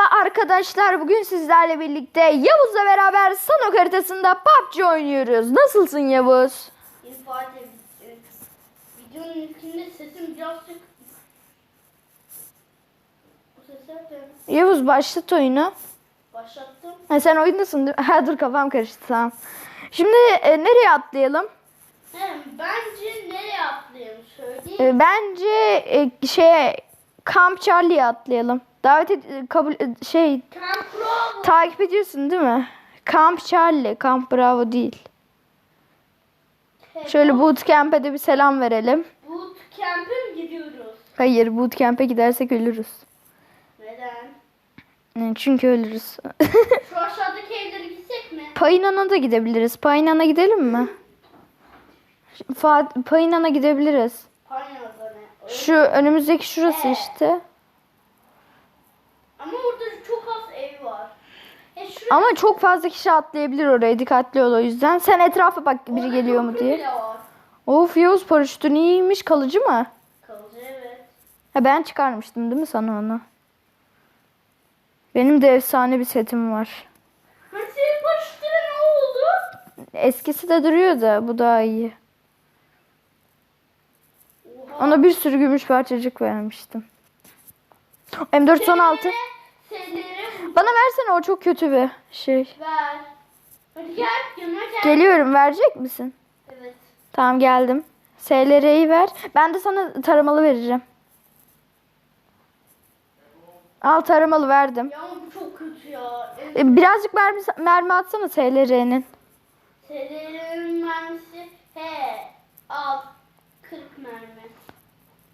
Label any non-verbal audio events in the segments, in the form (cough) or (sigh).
Merhaba arkadaşlar. Bugün sizlerle birlikte Yavuz'la beraber Sanok haritasında PUBG oynuyoruz. Nasılsın Yavuz? E, videonun ilkinde sesim birazcık bu de Yavuz başlat oyunu. başlattım. Ha, sen oyundasın değil mi? (laughs) Ha, dur kafam karıştı tamam. Şimdi e, nereye atlayalım? He, bence nereye atlayayım söyleyeyim. E, bence e, şeye Camp Charlie'ye atlayalım. Davet et, e, kabul e, şey takip ediyorsun değil mi? Camp Charlie, Camp Bravo değil. He, Şöyle bootcamp'e de bir selam verelim. Bootcamp'e mi gidiyoruz? Hayır bootcamp'e gidersek ölürüz. Neden? Yani Çünkü ölürüz. (laughs) Şu aşağıdaki evlere gitsek mi? Payinan'a da gidebiliriz. Payinan'a gidelim mi? Fa- Payinan'a gidebiliriz. Öyle- Şu önümüzdeki şurası işte. Ama orada çok az ev var. E şuraya Ama çok fazla kişi atlayabilir oraya. Dikkatli ol o yüzden. Sen etrafa bak biri orada geliyor mu diye. Of Yavuz paraşütün iyiymiş. Kalıcı mı? Kalıcı evet. Ha ben çıkarmıştım değil mi sana onu? Benim de efsane bir setim var. Hani senin paraşütüne ne oldu? Eskisi de duruyor da bu daha iyi. Oha. Ona bir sürü gümüş parçacık vermiştim. M416. Sellere- sellere Bana versene o çok kötü bir şey. ver. Hadi gel yanıma gel. Geliyorum verecek misin? Evet. Tamam geldim. SLR'yi ver. Ben de sana taramalı vereceğim. Al taramalı verdim. Ya bu çok kötü ya. E, Birazcık mermi, mermi atsana SLR'nin. Sellelerin mermisi he al 40 mermi.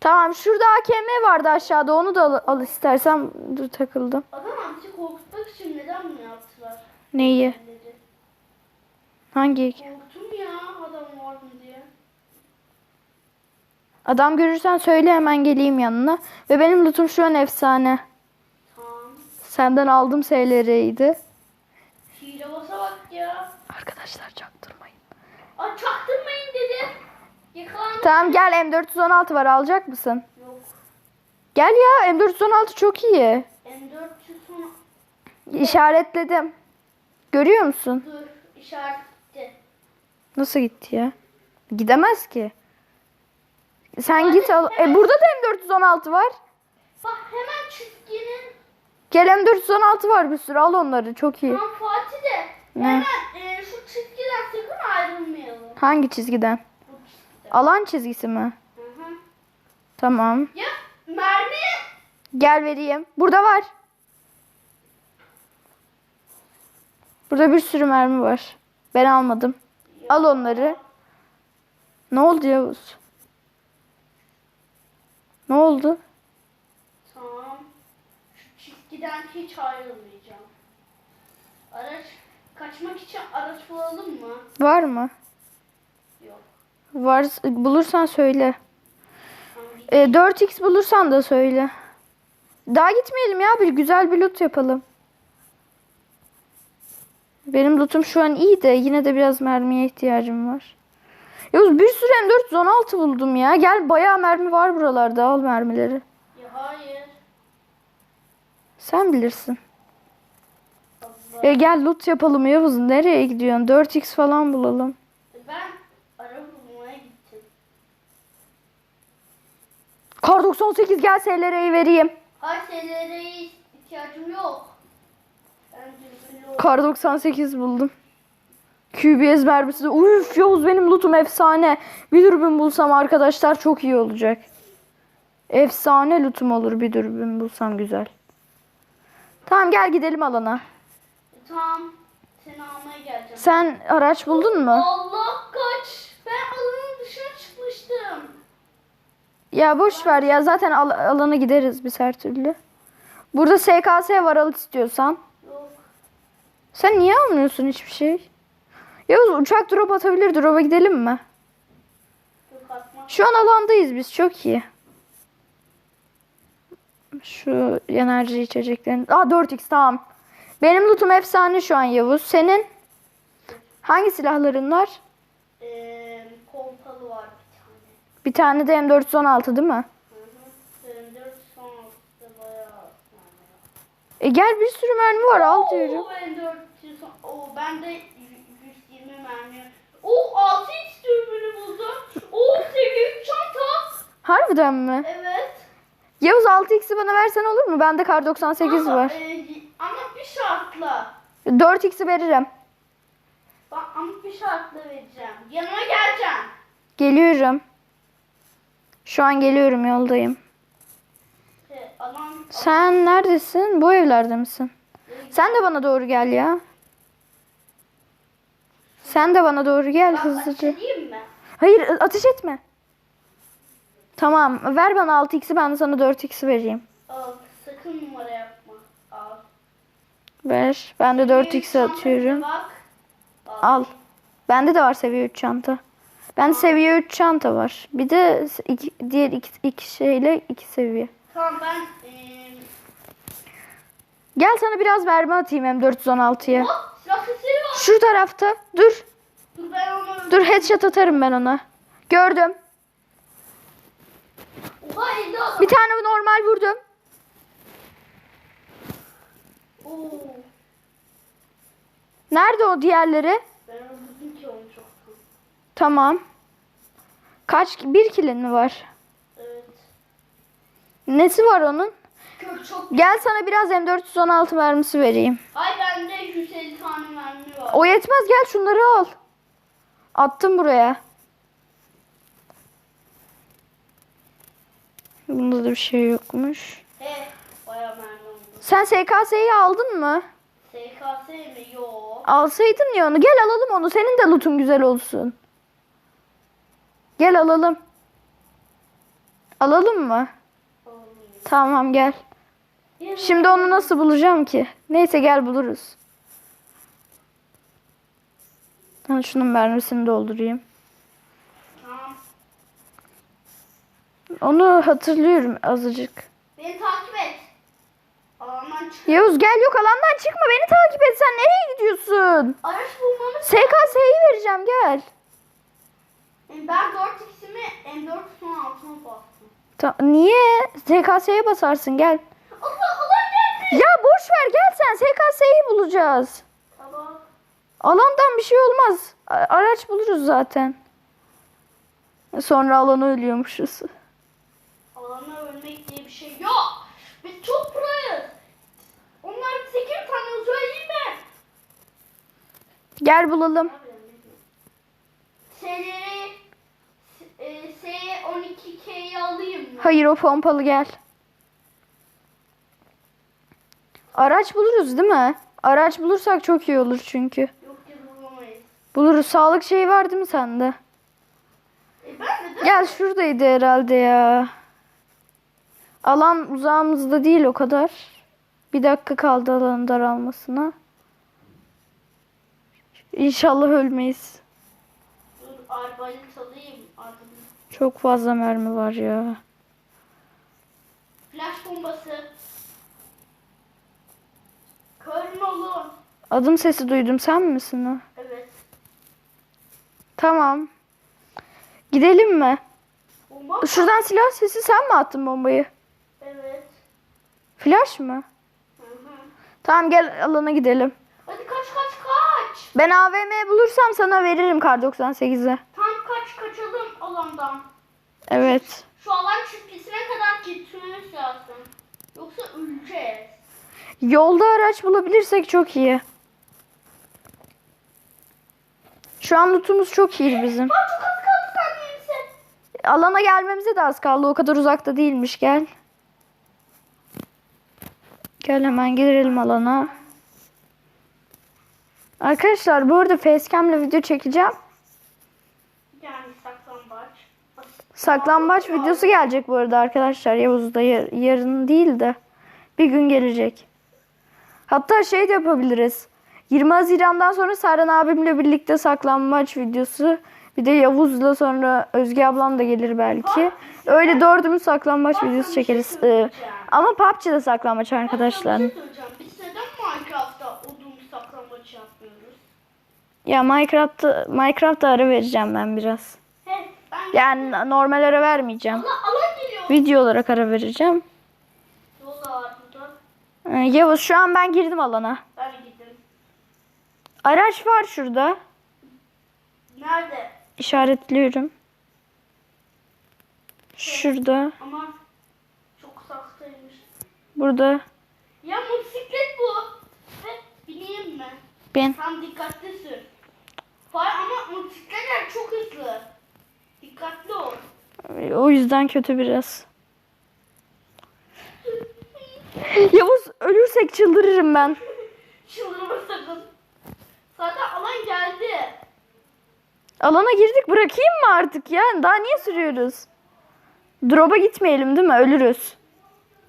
Tamam şurada AKM vardı aşağıda onu da al, al istersen. Dur takıldım. Adam bizi korkutmak için neden bunu yaptılar? Neyi? Hangi? Korktum ya adam var mı diye. Adam görürsen söyle hemen geleyim yanına. Ve benim lootum şu an efsane. Tamam. Senden aldım SLR'ydi. Hile basa bak ya. Arkadaşlar çaktırmayın. Tamam gel M416 var alacak mısın? Yok. Gel ya M416 çok iyi. M400 sonra İşaretledim. Görüyor musun? dur işaretti. Nasıl gitti ya? Gidemez ki. Sen Hadi, git al. E burada da M416 var. Bak hemen çizginin Gel M416 var bir sürü al onları çok iyi. Tamam Fatih de Ne? hemen e, şu çizgiden sakın ayrılmayalım. Hangi çizgiden? Alan çizgisi mi? Hı hı. Tamam. Ya mermi. Gel vereyim. Burada var. Burada bir sürü mermi var. Ben almadım. Al onları. Ne oldu Yavuz? Ne oldu? Tamam. Şu çizgiden hiç ayrılmayacağım. Araç kaçmak için araç bulalım mı? Var mı? Var. Bulursan söyle. E, 4x bulursan da söyle. Daha gitmeyelim ya. Bir güzel bir loot yapalım. Benim lootum şu an iyi de yine de biraz mermiye ihtiyacım var. Yavuz bir sürü M416 buldum ya. Gel bayağı mermi var buralarda. Al mermileri. Ya hayır. Sen bilirsin. Allah. E gel loot yapalım Yavuz. Nereye gidiyorsun? 4x falan bulalım. Ben Kar 98 gel SLR'yi vereyim. Hayır sellere ihtiyacım yok. Kar 98 buldum. QBS mermisi de. Uf Yavuz benim lootum efsane. Bir dürbün bulsam arkadaşlar çok iyi olacak. Efsane lootum olur bir dürbün bulsam güzel. Tamam gel gidelim alana. Tamam. Seni almaya geleceğim. Sen araç buldun mu? Allah kaç. Ben çıkmıştım. Ya boş ver ya zaten al- alana gideriz biz her türlü. Burada SKS var al istiyorsan. Yok. Sen niye almıyorsun hiçbir şey? Yavuz uçak drop atabilir. Drop'a gidelim mi? Yok. Şu an alandayız biz. Çok iyi. Şu enerji içeceklerin. Aa 4x tamam. Benim lootum efsane şu an Yavuz. Senin hangi silahların var? Ee, pompalı var bir tane. De M416 değil mi? Hı hı. Benim 4 son altta bayağı yani. E gel bir sürü mermi var al diyorum. Ben 400. Oo, ben de 120 mermi. Oo 6 x dürbünü buldum. Oo seviye 3 çanta. Harbiden mi? Evet. Yavuz 6x'i bana versen olur mu? Bende kar 98 ama, var. e, ama bir şartla. 4x'i veririm. Bak ama bir şartla vereceğim. Yanıma geleceksin. Geliyorum. Şu an geliyorum yoldayım. Alan, Sen neredesin? Bu evlerde misin? Sen de bana doğru gel ya. Sen de bana doğru gel hızlıca. Hayır ateş etme. Tamam ver bana 6x'i ben de sana 4x'i vereyim. Al. Sakın numara yapma. Al. Ver. Ben de 4x'i Çantaya atıyorum. Al. Bende de var seviye 3 çanta. Bende seviye 3 çanta var. Bir de iki, diğer iki, iki şeyle iki seviye. Tamam ben e, Gel sana biraz mermi atayım M416'ya. Hop silah sesleri var. Şu tarafta. Dur. Dur ben onu Dur headshot atarım ben ona. Gördüm. Oha. Bir tane normal vurdum. Oo. Nerede o diğerleri? Ben öldürdüm ki onu çoktan. Tamam. Kaç? Bir kilin mi var? Evet. Nesi var onun? Kör çok. Gel sana biraz M416 mermisi vereyim. Ay bende 150 tane mermi var. O yetmez gel şunları al. Attım buraya. Bunda da bir şey yokmuş. He. Baya mermi oldu. Sen SKS'yi aldın mı? SKS mi? Yo. Alsaydın ya onu. Gel alalım onu. Senin de lootun güzel olsun. Gel alalım. Alalım mı? Olmuyor. Tamam gel. Şimdi onu nasıl bulacağım ki? Neyse gel buluruz. Ben şunun mermisini doldurayım. Onu hatırlıyorum azıcık. Beni takip et. Alandan çık. Yavuz gel yok alandan çıkma beni takip et sen nereye gidiyorsun? Araç bulmamız. SKS'yi vereceğim gel. Ben 4x'imi M4 son altına bastım. Ta- niye? SKS'ye basarsın gel. Allah Allah geldi. Ya boş ver gel sen SKS'yi bulacağız. Tamam. Alandan bir şey olmaz. Araç buluruz zaten. Sonra alanı ölüyormuşuz. Alana ölmek diye bir şey yok. Biz çok proyuz. Onlar 8 tane söyleyeyim mi? Gel bulalım. Şeyleri e, S12K'yi alayım mı? Hayır o pompalı gel. Araç buluruz değil mi? Araç bulursak çok iyi olur çünkü. Yok bulamayız. Buluruz. Sağlık şeyi var değil mi sende? E ben de Gel şuradaydı herhalde ya. Alan uzağımızda değil o kadar. Bir dakika kaldı alanın daralmasına. İnşallah ölmeyiz. dur. Çok fazla mermi var ya. Bombası. Körün olun. Adım sesi duydum. Sen misin o? Evet. Tamam. Gidelim mi? Bomba. Şuradan silah sesi sen mi attın bombayı? Evet. Flash mı? Hı hı. Tamam gel alana gidelim. Hadi kaç kaç kaç. Ben AVM bulursam sana veririm kar 98'e. Tam kaç kaçalım alandan. Evet. Şu alan çizgisine kadar gitmemiz lazım. Yoksa öleceğiz. Yolda araç bulabilirsek çok iyi. Şu an lootumuz çok iyi bizim. Bak çok az kaldı saniyemize. Alana gelmemize de az kaldı. O kadar uzakta değilmiş. Gel. Gel hemen girelim alana. Arkadaşlar bu arada facecam'le video çekeceğim. Yani saklambaç. Saklambaç videosu gelecek bu arada arkadaşlar. Yavuz'da yar- yarın değil de bir gün gelecek. Hatta şey de yapabiliriz. 20 Haziran'dan sonra Serhan abimle birlikte saklambaç videosu. Bir de Yavuz'la sonra Özge ablam da gelir belki. Öyle dördümüz saklambaç videosu çekeriz. Ee, ama PUBG'de saklambaç arkadaşlar. Bir şey söyleyeceğim. Biz neden Minecraft'ta odun saklambaç yapmıyoruz? Ya Minecraft'ta Minecraft'ta ara vereceğim ben biraz. Yani normal ara vermeyeceğim. Video olarak ara vereceğim. Ee, Yavuz şu an ben girdim alana. Ben de gittim. Araç var şurada. Nerede? İşaretliyorum. Şurada. Ama çok sahtaymış. Burada. Ya motosiklet bu. Ve bineyim mi? Ben. Tam dikkatli sür. Hayır ama motosikletler çok hızlı. Dikkatli ol. O yüzden kötü biraz. Yavuz ölürsek çıldırırım ben. (laughs) Çıldırma sakın. Zaten alan geldi. Alana girdik bırakayım mı artık ya? Daha niye sürüyoruz? Drop'a gitmeyelim değil mi? Ölürüz.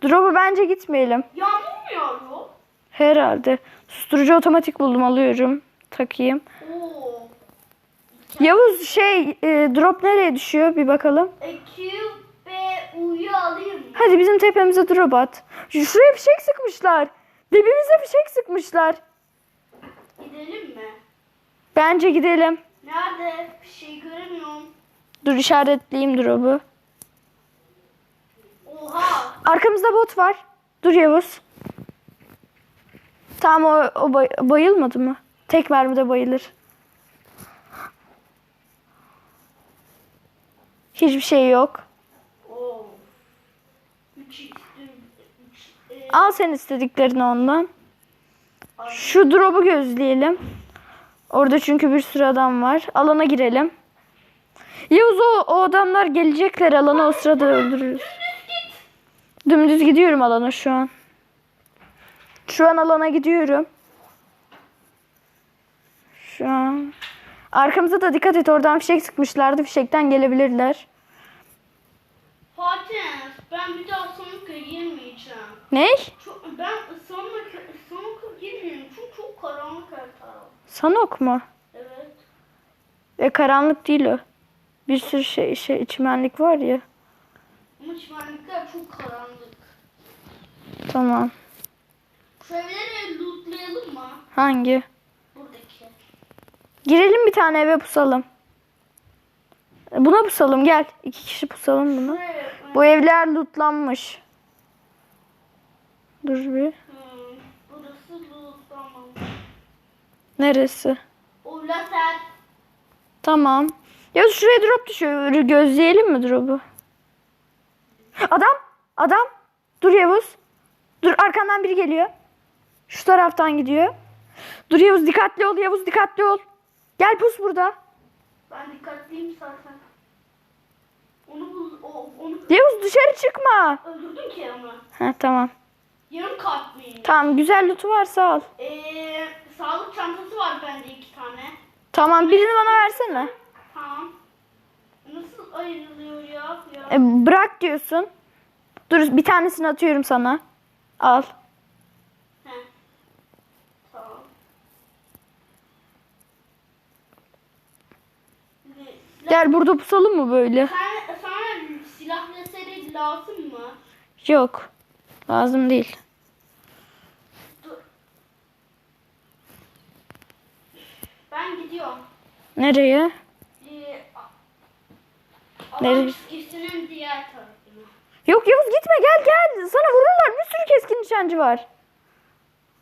Drop'a bence gitmeyelim. Yağmur mu yağıyor? Herhalde. Susturucu otomatik buldum alıyorum. Takayım. Yavuz şey e, drop nereye düşüyor bir bakalım. E, Q, B, U'yu alayım? Hadi bizim tepemize drop at. Şu- Şuraya fişek sıkmışlar. Dibimize fişek sıkmışlar. Gidelim mi? Bence gidelim. Nerede? Bir şey göremiyorum. Dur işaretleyeyim drop'u. Oha. Arkamızda bot var. Dur Yavuz. Tamam o, o bay- bayılmadı mı? Tek mermide bayılır. Hiçbir şey yok. Oo. 3 x 3 Al sen istediklerini ondan. Şu drop'u gözleyelim. Orada çünkü bir sürü adam var. Alana girelim. Yavuz o, o adamlar gelecekler alana o sırada öldürürüz. Dümdüz gidiyorum alana şu an. Şu an alana gidiyorum. Şu an. Arkamıza da dikkat et oradan fişek sıkmışlardı. Fişekten gelebilirler. Fatih ben bir daha Sonic'a girmeyeceğim. Ne? Çok, ben Sonic'a Sonic'a girmeyeyim çünkü çok karanlık her taraf. Sanok mu? Evet. E karanlık değil o. Bir sürü şey, şey içmenlik var ya. Ama çimenlikler çok karanlık. Tamam. Evleri lootlayalım mı? Hangi? Girelim bir tane eve pusalım. Buna pusalım gel. İki kişi pusalım bunu. Bu evler lootlanmış. Dur bir. Hmm. Neresi? O lazer. Tamam. Ya şuraya drop düşüyor. Gözleyelim mi drop'u? Adam. Adam. Dur Yavuz. Dur arkandan biri geliyor. Şu taraftan gidiyor. Dur Yavuz dikkatli ol. Yavuz dikkatli ol. Gel pus burada. Ben dikkatliyim zaten. Onu bul, o, onu Yavuz dışarı çıkma. öldürdüm ki ama. Ha tamam. Yarım mıyım? Tamam güzel loot'u varsa al. Ee, sağlık çantası var bende iki tane. Tamam birini bana versene. Tamam. Nasıl ayrılıyor ya? ya? E, bırak diyorsun. Dur bir tanesini atıyorum sana. Al. He. Tamam. Gel burada pusalım mı böyle? Sen, sana silah mesele lazım mı? Yok. Lazım değil. Dur. Ben gidiyorum. Nereye? Ee, Nereye? Kesinin diğer tarafına. Yok Yavuz gitme gel gel. Sana vururlar. Bir sürü keskin nişancı var.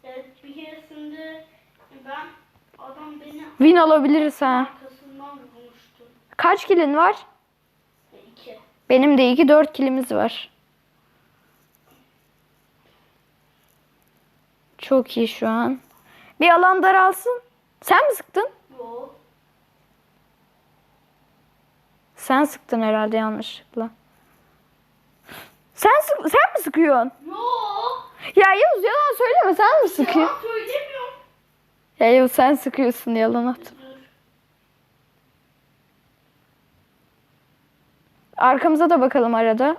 Evet bir keresinde ben adam beni Win alabiliriz ha. Kaç kilin var? İki. Benim de 2 4 kilimiz var. Çok iyi şu an. Bir alan daralsın. Sen mi sıktın? Yo. Sen sıktın herhalde yanlışlıkla. Sen sık sen mi sıkıyorsun? Yo. Ya Yavuz yalan söyleme sen mi sıkıyorsun? Yalan söylemiyorum. Ya Yavuz sen sıkıyorsun yalan at. Dur. Arkamıza da bakalım arada.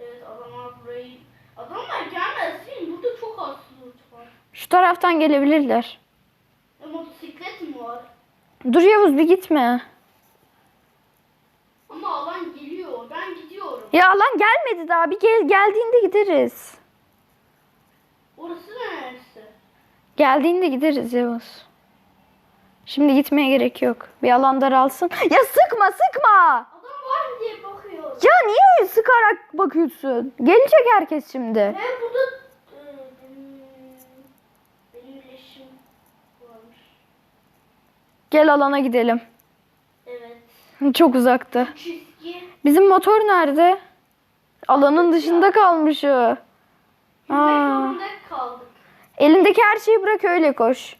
Evet adamlar burayı... Adamlar gelmesin. Burada çok az loot var. Şu taraftan gelebilirler. E, motosiklet mi var? Dur Yavuz bir gitme. Ama alan geliyor. Ben gidiyorum. Ya alan gelmedi daha. Bir gel geldiğinde gideriz. Orası neresi? Geldiğinde gideriz Yavuz. Şimdi gitmeye gerek yok. Bir alan daralsın. Ya sıkma sıkma. Ya niye sıkarak bakıyorsun? Gelecek herkes şimdi. He burada hmm, Gel alana gidelim. Evet. Çok uzaktı. Çizgi. Bizim motor nerede? Alanın dışında kalmış o. Aa. kaldık. Elindeki her şeyi bırak öyle koş.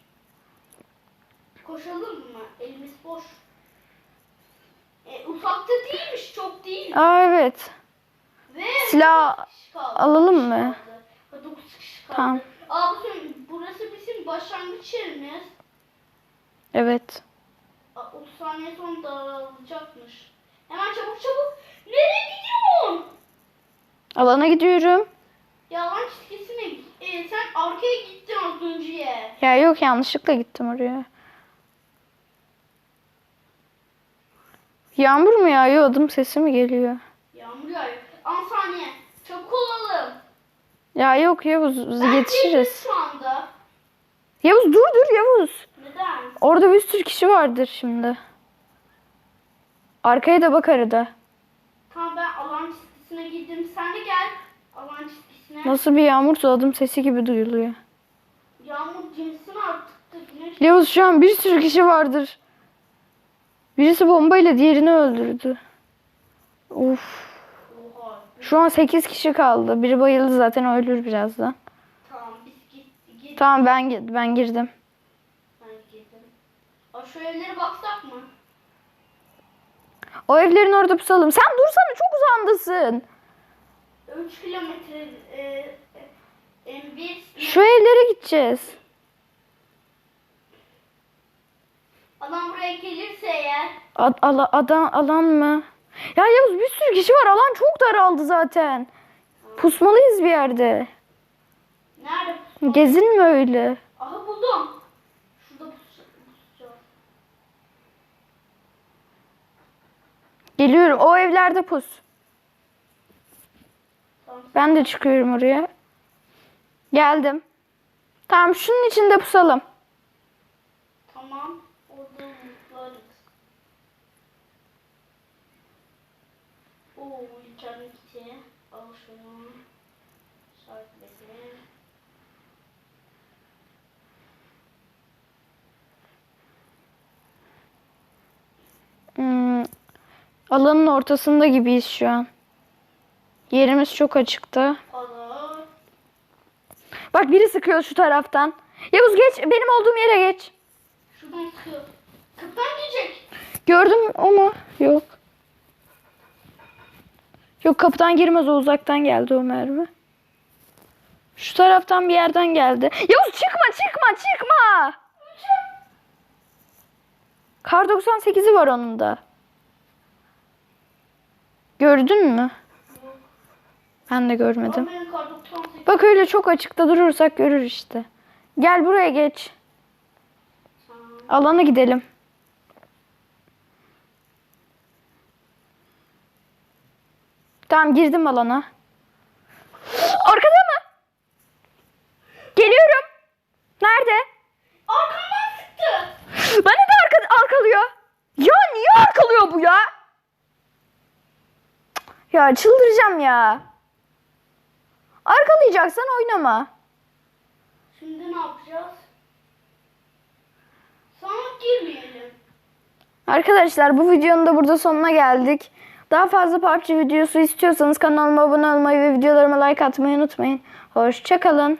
Koşalım mı? Elimiz boş. E, ufakta değilmiş, çok değil. Aa evet. Ve Silah alalım mı? kişi kaldı. Dokuz kişi kaldı. Tamam. Aa burası bizim başlangıç yerimiz. Evet. Aa, 30 saniye sonra dağılacakmış. Hemen çabuk çabuk. Nereye gidiyorsun? Alana gidiyorum. Yalan çizgisine git. E, sen arkaya gittin az önce. Ya yok yanlışlıkla gittim oraya. Yağmur mu yağıyor? Adım sesi mi geliyor? Yağmur yağıyor. 10 saniye. Çabuk olalım. Ya yok Yavuz Ben yetişiriz. şu anda. Yavuz dur dur Yavuz. Neden? Orada bir sürü kişi vardır şimdi. Arkaya da bak arada. Tamam ben alan çizgisine girdim. Sen de gel. Alan çizgisine. Nasıl bir yağmursa adım sesi gibi duyuluyor. Yağmur cinsin artık da güneş. Yavuz şu an bir sürü kişi vardır. Birisi bombayla diğerini öldürdü. Uf. Şu an 8 kişi kaldı. Biri bayıldı zaten ölür birazdan. Tamam biz git, git. Tamam ben ben girdim. Ben girdim. Aa, şu evlere baksak mı? O evlerin orada pusalım. Sen dursana çok uzandasın. 3 kilometre e, e, bir Şu evlere gideceğiz. Adam buraya gelirse eğer Ad, ala- adan, alan mı? Ya Yavuz bir sürü kişi var. Alan çok daraldı zaten. Pusmalıyız bir yerde. nerede pus? Gezinme öyle. Aha buldum. Şurada pus, pusacağız. Geliyorum. O evlerde pus. Tamam. Ben de çıkıyorum oraya. Geldim. Tamam şunun içinde pusalım. Tamam. Orada mutlarız. Oo, interneti. Al şunu. Şarkıları. Hmm, alanın ortasında gibiyiz şu an. Yerimiz çok açıkta. Ala. Bak biri sıkıyor şu taraftan. Yavuz geç. Benim olduğum yere geç. Şuradan sıkıyor. Kaptan gelecek. Gördüm mu? Yok. Yok kapıdan girmez o uzaktan geldi o mermi. Şu taraftan bir yerden geldi. Yavuz çıkma çıkma çıkma. Kar 98'i var onun da. Gördün mü? Ben de görmedim. Ama benim kar 98. Bak öyle çok açıkta durursak görür işte. Gel buraya geç. Alana gidelim. Tamam girdim alana. Arkada mı? Geliyorum. Nerede? Arkamdan sıktı. Bana da arka, arkalıyor. Ya niye arkalıyor bu ya? Ya çıldıracağım ya. Arkalayacaksan oynama. Şimdi ne yapacağız? Sana girmeyelim. Arkadaşlar bu videonun da burada sonuna geldik. Daha fazla PUBG videosu istiyorsanız kanalıma abone olmayı ve videolarıma like atmayı unutmayın. Hoşçakalın.